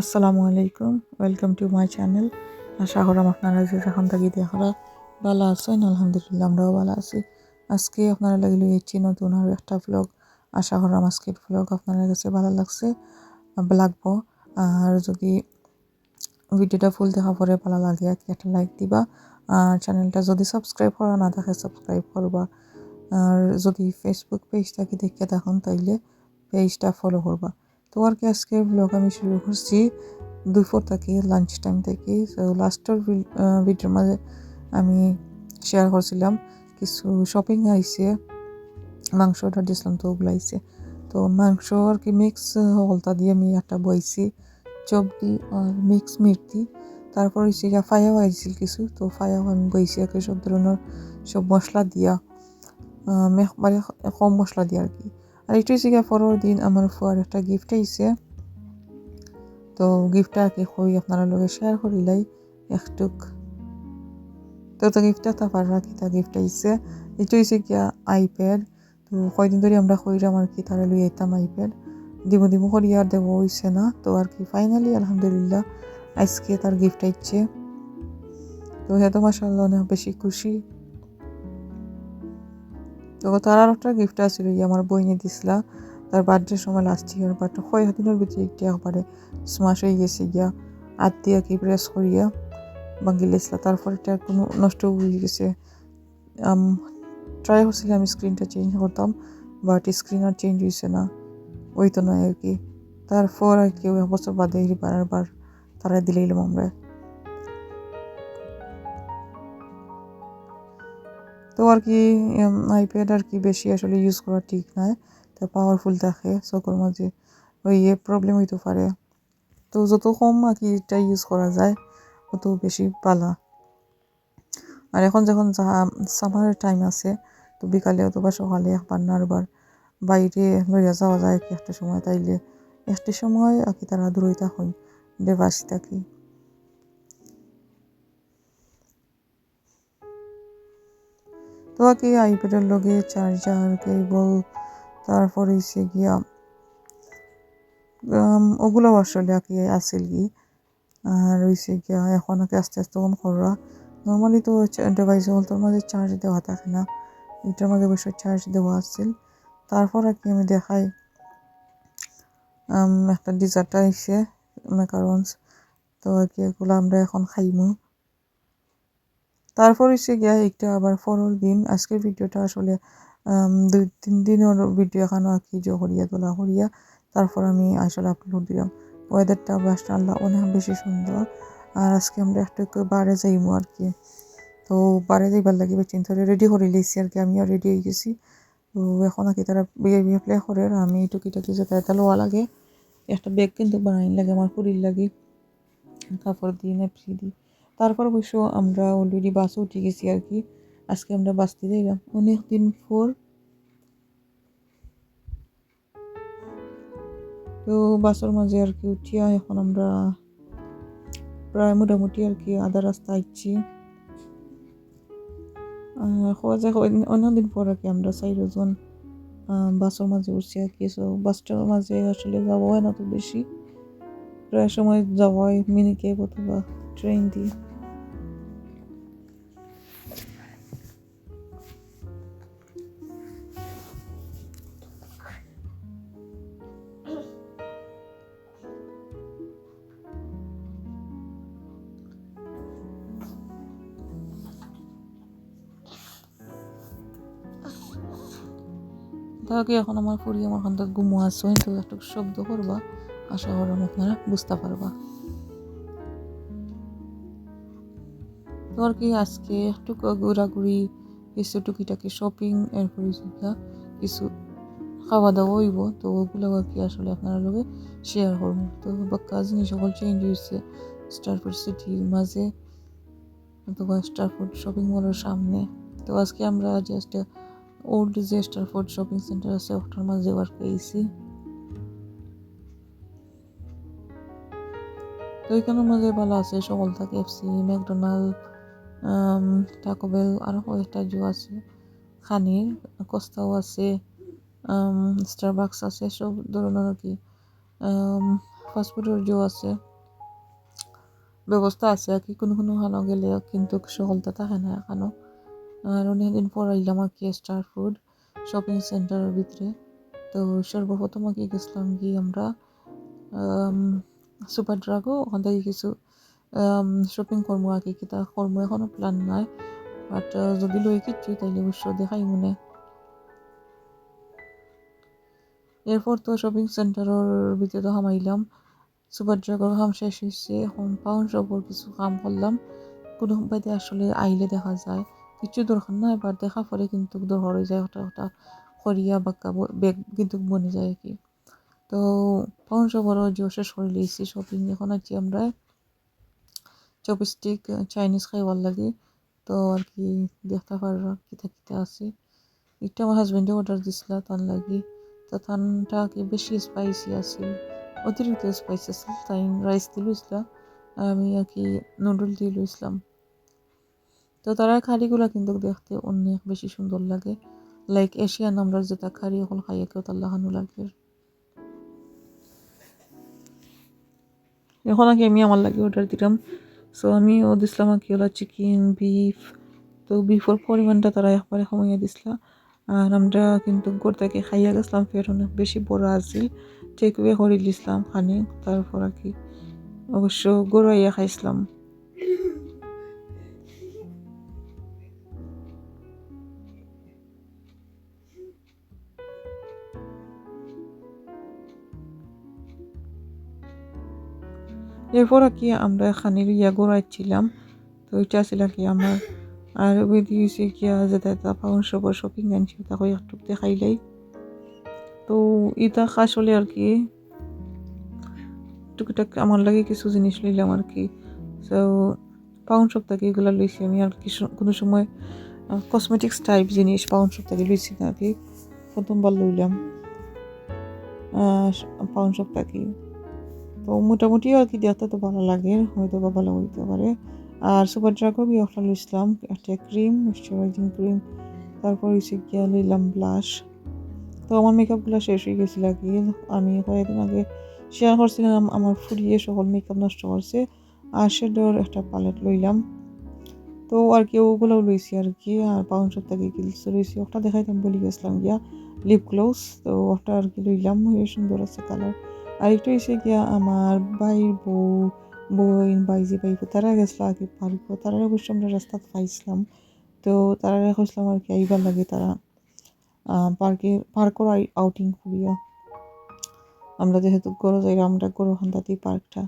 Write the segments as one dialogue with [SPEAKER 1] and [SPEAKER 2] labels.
[SPEAKER 1] আসসালামু আলাইকুম, welcome to my channel. আশা করাম আপনারা যে এখন থাকি দেখারা ভালো আছেন, আলহামদুলিল্লাহ আমরাও ভালো আছি। আজকে আপনারা লাগিল এসেছি নতুন আর একটা ব্লগ আশা করাম আজকের ব্লগ আপনার কাছে ভালো লাগছে, লাগবো। আর যদি ভিডিওটা ফুল দেখা পরে ভালো লাগে আর একটা লাইক দিবা। আর চ্যানেলটা যদি সাবস্ক্রাইব করা না থাকে সাবস্ক্রাইব করবা। আর যদি ফেসবুক পেজটাকে দেখে দেখুন তাইলে পেজটা ফলো করবা। তো আর কি আজকে ব্লগ আমি শুরু করছি দুপুর থেকে লাঞ্চ টাইম থেকে। তো লাস্টের ভিডিওর মাঝে আমি শেয়ার করছিলাম কিছু শপিং আইছে, মাংস অর্ডার দিয়েছিলাম তো ওগুলো আইছে। তো মাংস আর কি মিক্স হলতা দিয়ে আমি একটা বইছি, চপ দি আর মিক্স মির্তি তারপর হচ্ছে গিয়া ফায়াও আইছিল কিছু, তো ফায়াও আমি বইছি আর কি সব ধরনের সব মশলা দিয়া একবারে কম মশলা দিয়া আর কি। গিয়া পরের দিন আমার ফুয়ার একটা গিফট আইছে। তো গিফটটা কি কই আপনারা লগে শেয়ার করিলাই একটুক। তো তো গিফটটা তা পার রাখি, তা গিফট আইছে। এটা হচ্ছে গিয়া আইপ্যাড তো কয়দিন ধরে আমরা কইরাম আর কি, তারা লই আইতাম আইপ্যাড দিব দিব করি আর দেবো, হইছে না। তো আর কি ফাইনালি আলহামদুলিল্লাহ, আজকে তার গিফট আইছে। তো হ্যাঁ তো মাসাল্লাহ অনেক বেশি খুশি। তো তার আর একটা গিফট আছিল আমার বইনে দিছিলা। তার বার্থডের সময় লাস্ট ইয়ার বাট ছয় দিনের ভিতরে একটি একবারে স্মাশ হয়ে গেছে গিয়া। হাত দিয়ে কি প্রেস করিয়া ভাঙ্গি লেছিলা, তারপর এটা কোনো নষ্ট হয়ে গেছে। ট্রাই করছিলাম আমি স্ক্রিনটা চেঞ্জ করতাম বাট স্ক্রিন আর চেঞ্জ হয়েছে না। ওই তো নয় আর কি। তারপর আর কি এক বছর বাদে বারবার তারা দিলে এলাম আমরা। তো আর কি আইপ্যাড আর কি বেশি আসলে ইউজ করা ঠিক নয়। তা পাওয়ারফুল থাকে চোখের মাঝে ওই প্রবলেম হইতে পারে। তো যত কম আর কি এটা ইউজ করা যায়, অত বেশি পালা। আর এখন যখন সামারের টাইম আছে, তো বিকালে অথবা সকালে একবার না আরবার বাইরে লইয়া যাওয়া যায় কি একটা সময়। তাইলে একটা সময় আর কি তারা দূরই থাকুন দেবাসি থাকি তো আর কি আইপ্যাডের লগে চার্জার কেবল তারপর হইছে গিয়া ওগুলো আসলে আর কি আসিল কি আর হইছে গিয়া, এখন আস্তে আস্তে কম করা নর্মালি তো ডিভাইস তোর মাঝে চার্জ দেওয়া থাকে না। এটার মাঝে অবশ্যই চার্জ দেওয়া আসছিল তারপর আর কি আমি দেখাই। একটা ডিজার্ট আইসে ম্যাকারন্স তো আর কি এগুলো আমরা এখন খাইমু। তারপর হচ্ছে গিয়া একটা আবার পরের দিন, আজকের ভিডিওটা আসলে দুই, তিন দিনের ভিডিও এখানে আর কি করিয়া তোলা করিয়া তারপর আমি আসলে আপলোড দিলাম। ওয়েদারটা মাশাআল্লাহ অনেক বেশি সুন্দর। আর আজকে আমরা একটু একটু বারে যাইমু আর কি। তো বারে যাইবার লাগিবে চিন্তা রেডি করে লিছি আর কি, আমিও রেডি হয়ে গেছি। তো এখন আর কি তারা বিয়ে বিয়ে প্লে করে আর আমি টুকিটাকি যেতে এটা লোয়া লাগে। একটা ব্যাগ কিন্তু বানাই লাগে, আমার পুরীর লাগে। কাপড় দিই নেপসি দিই তারপর অবশ্য আমরা অলরেডি বাসে উঠে গেছি আর কি। আজকে আমরা বাসতে যাইলাম। অনেক দিন পর। তো বাসের মাঝে আর কি উঠিয়া এখন আমরা প্রায় মোটামুটি আর কি আধা রাস্তা আইছি। হওয়া যায় অনেকদিন পর আর কি আমরা চাইরজন বাসের মাঝে উঠছি আর কি। সো বাসটার মাঝে আসলে যাওয়া হয় না তো বেশি। প্রায় সময় যাওয়া হয় মিনি ক্যাব অথবা ট্রেন দিয়ে। তাকে এখন আমার ফুরি আমার খান গুমো আসছো তো একটু শব্দ করবা, আশা করাম আপনারা বুঝতে পারবা। তো আর কি, আজকে একটু ঘোরাঘুরি, কিছু টুকিটাকি শপিং এরপরে কিছু খাওয়া দাওয়া হইব, তো ওগুলো আর কি আসলে আপনারা লোকে শেয়ার করব। তো বাক্কা জিনিস সকল চেঞ্জ হয়েছে স্টারফুড সিটির মাঝে, অথবা স্টারফুড শপিং মলের সামনে। তো আজকে আমরা জাস্ট ওল্ড যে স্টারফোর্ড শপিং সেন্টার আছে, ওটার মাঝে আর পেয়েছি। তো এখানের মাঝে ভালো আছে, সকল থাকে এফসি ম্যাকডোনাল্ড টাকোবেল আরও কয়েকটা জো আছে। খানির, কস্তাও আছে স্টারবাক্স আছে, সব ধরনের আর কি। ফাস্টফুডের জো আছে। ব্যবস্থা আছে আর কি, কোনো কোনো খানো গেলে কিন্তু সকলটা থাকে না এখানো। আর অনেকদিন পর আইলাম আর কি স্টার ফুড শপিং সেন্টারের ভিতরে। তো সর্বপ্রথম কি গেছিলাম কি আমরা সুপার ড্রাগও ওখান থেকে কিছু শপিং করব কি। কিতা করব এখনও প্ল্যান নাই বাট যদি লই কিচ্ছু তাইলে অবশ্য দেখাই মনে। এরপর তো শপিং সেন্টারের ভিতরে তো হামাইলাম সুপার ড্রাগর কাম শেষ হয়েছে এখন পাউন্ড শপর কিছু কাম করলাম। কোনো বাদে আসলে আইলে দেখা যায়। কিছু দরকার না এবার দেখা পরে কিন্তু দরকার হয়ে যায়, হঠাৎ হঠাৎ করিয়া বাক্কা বেগ কিন্তু বনে যায় কি। তো পাউন্ড যে শেষ করে লিয়েছি শপিং এখন আছি আমরা চপস্টিক চাইনিজ খাইবার লাগে, তো আর কি দেখতে পারো কিতা কিতা আছে। একটা আমার হাজব্যান্ডে অর্ডার দিছিল তার লাগি, তো তানটা কি বেশি স্পাইসি আছিল অতিরিক্ত স্পাইস আছিল তাই রাইস আর আমি আর কি নুডল দিয়ে লইছিলাম তো তারা খাড়িগুলো কিন্তু দেখতে অনেক বেশি সুন্দর লাগে। লাইক এশিয়ান আমরা যেটা খাড়ি, এখন খাইয়ে কেউ তার লাগানো লাগে। এখন আগে আমি আমার লাগে অর্ডার দিলাম। সো আমি ও দিছিলাম আর কি হলো চিকেন বিফ তো বিফর পরিমাণটা তারা একবারে কমাইয়া দিছিল। আর আমরা কিন্তু গোর থেকে খাইয়া গেছিলাম, ফের অনেক বেশি বড় আছিল টেক ওয়ে করে দিছিলাম, খানি। তারপর আর কি অবশ্য গড়াইয়া খাইছিলাম। এরপর আর কি আমরা খানির ইয়া গড়াইছিলাম তো এটা ছিল কি আমার আর ওই দিয়েছে গিয়া যেটা এটা পাউন শপিং আনছি তাকে একটু দেখাইলাই তো ইটা আসলে আর কি টুকটাক আমার লাগে কিছু জিনিস লইলাম আর কি। সো পাউন্ড শপ থেকে এগুলো লইছি আমি আর কি কোনো সময় কসমেটিক্স টাইপ জিনিস পাউন্ড শপ থেকে লইছি না আর কি। প্রথমবার লইলাম পাউন্ড শপ থেকে। তো মোটামুটি আর কি দেখতে তো ভালো লাগে, হয়তো বা ভালো হইতে পারে। আর সুপার ড্রাগও বি একটা লইছিলাম একটা ক্রিম, ময়শ্চারাইজিং ক্রিম, তারপর হচ্ছে গিয়া লইলাম ব্লাশ। তো আমার মেকআপগুলো শেষ হয়ে গেছিল কি। আমি কয়েকদিন আগে শেয়ার করছিলাম, আমার ফুরিয়ে সকল মেকআপ নষ্ট করছে, আর শেডোর একটা প্যালেট লইলাম। তো আর কি ওগুলোও লইছি আর কি, আর পাউন্ড শপ থেকে কিছু লইছি। ওটা দেখাইতাম বলে গেছিলাম গিয়া লিপ গ্লোভস তো ওটা আর কি লইলাম সুন্দর আছে কালার আর একটু এসে গিয়া আমার ভাইয়ের বউ বইন বাইজি বাইবু তারা গেছিল কি পারব তারা অবশ্য আমরা রাস্তাত পাইছিলাম। তো তারা কইছিলাম আর কি আইবার লাগে তারা। পার্কে পার্কর আউটিং করিয়া। আমরা যেহেতু গরো যাই আমরা গরো হান্দাতেই পার্কটা।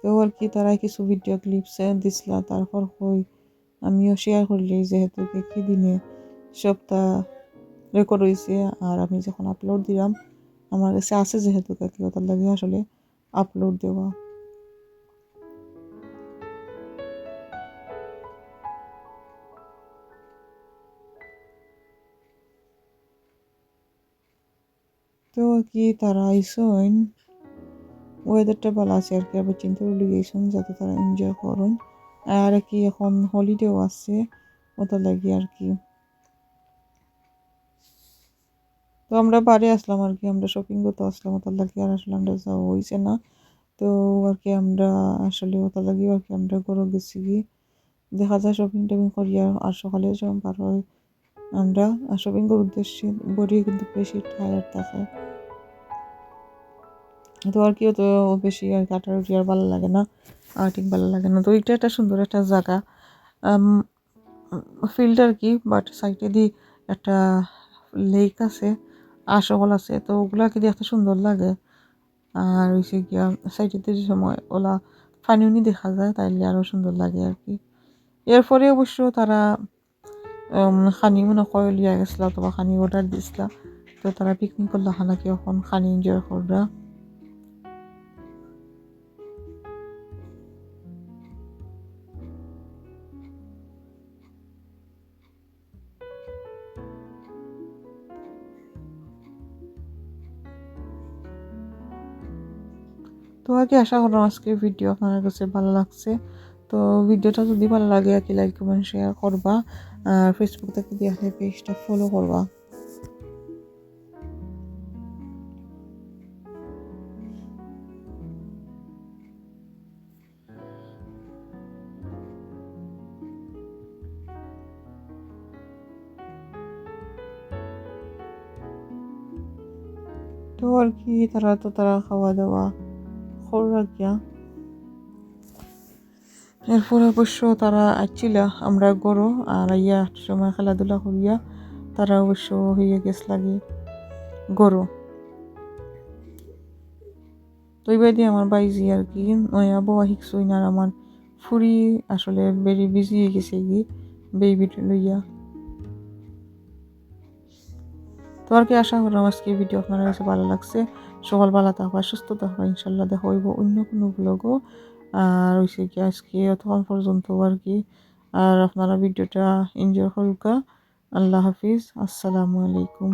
[SPEAKER 1] তো আর কি তারা কিছু ভিডিও ক্লিপস দিছিল, তারপর হই আমিও শেয়ার করলি যেহেতু কি দিনে সবটা রেকর্ড হয়েছে আর আমি যখন আপলোড দিলাম আমার কাছে আছে যেহেতু ওটার লাগে আসলে আপলোড দেওয়া। তো কি তারা আইসন ওয়েদারটা ভালো আছে আর কি, আবার চিন্তা করলে গেছেন যাতে তারা এনজয় করুন। আর কি এখন হলিডেও আছে, ওটা লাগে আর কি। তো আমরা বাড়ি আসলাম আর কি, আমরা শপিং করতে আসলাম ওটার লাগে, আর আসলে আমরা যাওয়া হয়েছে না। তো আর কি আমরা আসলে লাগে আর কি আমরা গরু গেছি কি দেখা যায় শপিং টপিং করি আর সকালে যখন পার হয়, আমরা শপিং করার উদ্দেশ্যে বডি কিন্তু বেশি টায়ার্ড থাকে। তো আর কি, তো বেশি আর কাটার উঠি আর ভালো লাগে না, আর ঠিক ভালো লাগে না। তো এটা একটা সুন্দর একটা জায়গা। ফিল্ড আর কি বাট সাইডে দিয়ে একটা লেক আছে। আশকল আছে, তো ওগুলা কি দেখতে সুন্দর লাগে। আর হয়েছে গিয়া সাইডেতে যে সময় ওলা ফানিউনি দেখা যায়, তাইলে আরও সুন্দর লাগে আর কি এরপরে অবশ্য তারা খানি মনে কয় লিয়া গেছিলা অথবা খানি অর্ডার দিছিলা, তো তারা পিকনিক করলে কি এখন, খানি এনজয় কররা তো আগে আশা করলাম আজকের ভিডিও আপনার কাছে ভালো লাগছে। তো ভিডিওটা যদি ভালো লাগে আর কি লাইক কমেন্ট শেয়ার করবা। আর ফেসবুক থেকে দিয়ে আসলে পেজটা ফলো করবা। তো আর কি, তারা তো তারা খাওয়া দাওয়া। গিয়া এরপর অবশ্য তারা আসছিল, আমরা গরো আর ইয়া, সময় খেলাধুলা করিয়া তারা অবশ্য হয়ে গেছ লাগে গরো। তো এবার আমার বাইজি আর কি নয়া বয়া শিখছই না আমার ফুরি আসলে বেরি বিজি হয়ে গেছে কি বেবি লইয়া। তো আর কি আশা করলাম আজকে ভিডিও আপনার কাছে ভালো লাগছে। সকাল ভালো থাকবা সুস্থ থাকবা ইনশাল্লাহ দেখা হইব অন্য কোনো ব্লগও আর হয়েছে কি আজকে অতক্ষণ পর্যন্ত আর কি। আর আপনারা ভিডিওটা এনজয় করুকা আল্লাহ হাফিজ, আসসালামু আলাইকুম।